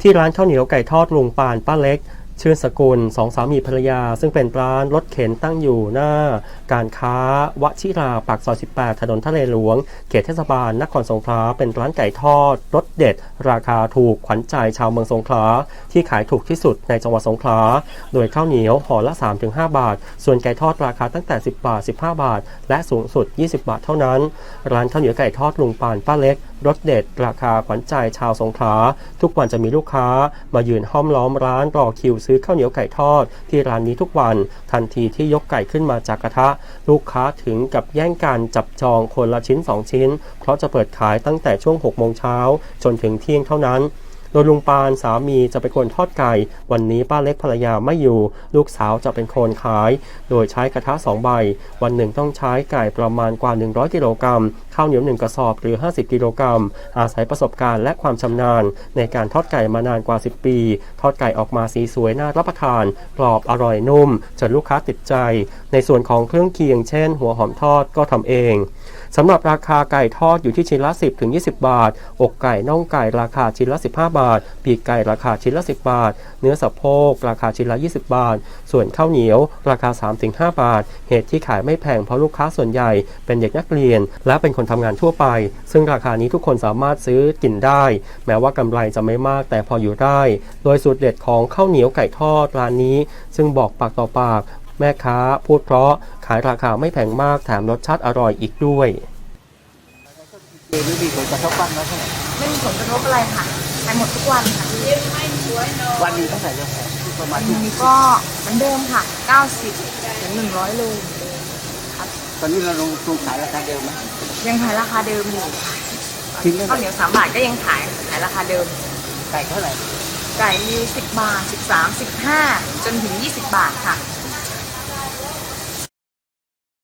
ที่ร้านข้าวเหนียวไก่ทอดลุงปานป้าเล็ก ชื่นสกุลสองสามีภรรยา ซึ่งเป็นร้านรถเข็นตั้งอยู่หน้า การค้าวชิราปากซอย 18 ถนนทะเลหลวง เขตเทศบาลนครสงขลาเป็นร้านไก่ทอดรสเด็ด ราคาถูกขวัญใจชาวเมืองสงขลาที่ขายถูกที่สุดในจังหวัดสงขลาโดยข้าวเหนียวห่อละ 3-5 บาท ส่วนไก่ทอดราคาตั้งแต่ 10 บาท 15 บาท และสูงสุด 20 บาทเท่านั้น ร้านข้าวเหนียวไก่ทอดลุงปานป้าเล็ก รสเด็ด ราคาขวัญใจชาวสงขลา ทุกวันจะมีลูกค้ามายืนห้อมล้อมร้านรอคิวซื้อข้าวเหนียวไก่ทอด ที่ร้านนี้ทุกวัน ทันทีที่ยกไก่ขึ้นมาจากกระทะ ลูกค้าถึงกับแย่งกันจับจองคนละชิ้น 2 ชิ้น เพราะจะเปิดขายตั้งแต่ช่วง6โมงเช้าจนถึงเที่ยงเท่านั้นโดยลุงปานสามีจะเป็นคนทอดไก่ วันนี้ป้าเล็กภรรยาไม่อยู่ ลูกสาวจะเป็นคนขาย โดยใช้กระทะ2ใบ วันหนึ่งต้องใช้ไก่ประมาณกว่า 100 กิโลกรัมข้าวเหนียว1กระสอบหรือ 50 กิโลกรัม อาศัยประสบการณ์และความชำนาญ ในการทอดไก่มานานกว่า 10 ปี ทอดไก่ออกมาสีสวยน่ารับประทาน กรอบอร่อยนุ่ม จนลูกค้าติดใจ ในส่วนของเครื่องเคียงเช่น หัวหอมทอดก็ทำเองสำหรับราคาไก่ทอดอยู่ที่ชิ้นละ 10 ถึง 20 บาท อกไก่น่องไก่ราคาชิ้นละ 15 บาท ปีกไก่ราคาชิ้นละ 10 บาท เนื้อสะโพกราคาชิ้นละ 20 บาท ส่วนข้าวเหนียว ราคา 3-5 บาท เหตุที่ขายไม่แพงเพราะลูกค้าส่วนใหญ่เป็นเด็กนักเรียน และเป็นคนทำงานทั่วไป ซึ่งราคานี้ทุกคนสามารถซื้อกินได้ แม้ว่ากำไรจะไม่มากแต่พออยู่ได้ โดยสูตรเด็ดของข้าวเหนียวไก่ทอดร้านนี้ ซึ่งบอกปากต่อปาก แม่ค้าพูดเพราะขายราคาไม่แพงมากแถมรสชาติอร่อยอีกด้วยหรือมีผลกระทบบ้างไหมเท่าไหร่ไม่มีผลกระทบอะไรค่ะขายหมดทุกวันค่ะวันหนี้เท่าไหร่เราขายประมาวัณนที่นี้ก็เหมือนเดิมค่ะ 90ถึง100โล ตอนนี้เราลงทุนขายราคาเดิมไหมยังขายราคาเดิมอยู่ค่ะทิ้งได้ข้าวเหนียว3บาทก็ยังขายขายราคาเดิม ไก่เท่าไหร่ไก่มี10บาท13 15จนถึง20บาทค่ะอ